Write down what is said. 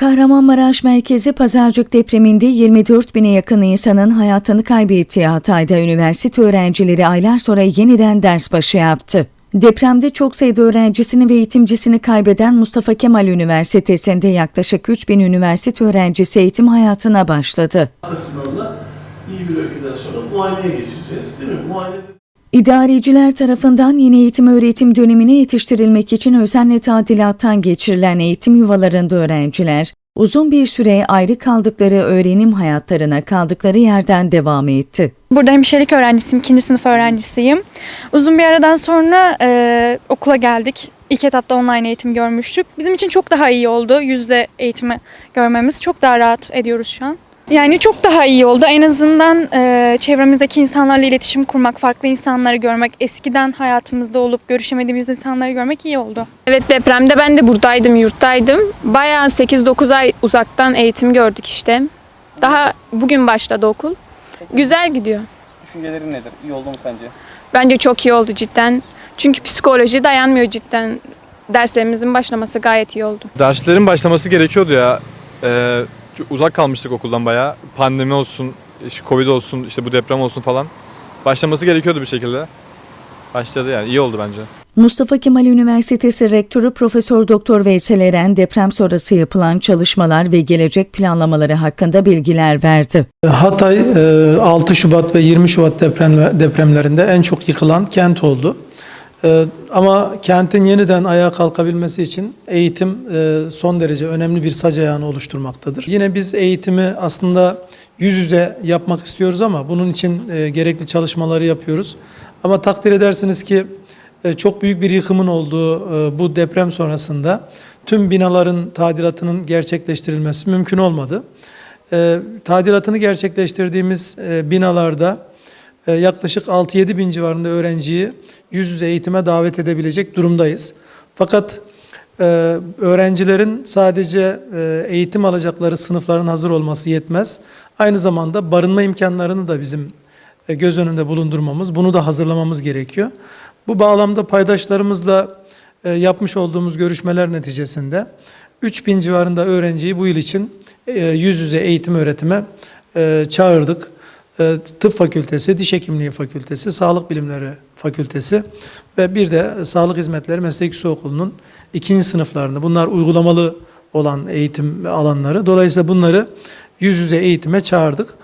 Kahramanmaraş merkezi Pazarcık depreminde 24 bine yakın insanın hayatını kaybettiği Hatay'da üniversite öğrencileri aylar sonra yeniden ders başı yaptı. Depremde çok sayıda öğrencisini ve eğitimcisini kaybeden Mustafa Kemal Üniversitesi'nde yaklaşık 3 bin üniversite öğrencisi eğitim hayatına başladı. Arkasından da iyi bir öyküden sonra muayeneye geçeceğiz. Değil mi? Muayenede İdareciler tarafından yeni eğitim öğretim dönemine yetiştirilmek için özenle tadilattan geçirilen eğitim yuvalarında öğrenciler, uzun bir süre ayrı kaldıkları öğrenim hayatlarına kaldıkları yerden devam etti. Burada hemşirelik öğrencisiyim, ikinci sınıf öğrencisiyim. Uzun bir aradan sonra e, okula geldik. İlk etapta online eğitim görmüştük. Bizim için çok daha iyi oldu. Yüz yüze eğitimi görmemiz. Çok daha rahat ediyoruz şu an. Yani çok daha iyi oldu. En azından e, çevremizdeki insanlarla iletişim kurmak, farklı insanları görmek, eskiden hayatımızda olup görüşemediğimiz insanları görmek iyi oldu. Evet depremde ben de buradaydım, yurttaydım. Bayağı 8-9 ay uzaktan eğitim gördük işte. Daha bugün başladı okul. Güzel gidiyor. Düşüncelerin nedir? İyi oldu mu sence? Bence çok iyi oldu cidden. Çünkü psikoloji dayanmıyor cidden. Derslerimizin başlaması gayet iyi oldu. Derslerin başlaması gerekiyordu ya. Ee, uzak kalmıştık okuldan bayağı. Pandemi olsun, işte Covid olsun, işte bu deprem olsun falan. Başlaması gerekiyordu bir şekilde. Başladı yani. iyi oldu bence. Mustafa Kemal Üniversitesi Rektörü Profesör Doktor Veysel Eren deprem sonrası yapılan çalışmalar ve gelecek planlamaları hakkında bilgiler verdi. Hatay e, 6 Şubat ve 20 Şubat deprem, depremlerinde en çok yıkılan kent oldu. E, Ama kentin yeniden ayağa kalkabilmesi için eğitim e, son derece önemli bir sac ayağını oluşturmaktadır. Yine biz eğitimi aslında yüz yüze yapmak istiyoruz ama bunun için e, gerekli çalışmaları yapıyoruz. Ama takdir edersiniz ki e, çok büyük bir yıkımın olduğu e, bu deprem sonrasında tüm binaların tadilatının gerçekleştirilmesi mümkün olmadı. E, tadilatını gerçekleştirdiğimiz e, binalarda yaklaşık 6-7 bin civarında öğrenciyi yüz yüze eğitime davet edebilecek durumdayız. Fakat e, öğrencilerin sadece e, eğitim alacakları sınıfların hazır olması yetmez. Aynı zamanda barınma imkanlarını da bizim e, göz önünde bulundurmamız, bunu da hazırlamamız gerekiyor. Bu bağlamda paydaşlarımızla e, yapmış olduğumuz görüşmeler neticesinde 3000 civarında öğrenciyi bu yıl için e, yüz yüze eğitim öğretime e, çağırdık. E, Tıp Fakültesi, Diş Hekimliği Fakültesi, Sağlık Bilimleri Fakültesi ve bir de Sağlık Hizmetleri Meslek Yüksek Okulu'nun ikinci sınıflarında. Bunlar uygulamalı olan eğitim alanları. Dolayısıyla bunları yüz yüze eğitime çağırdık.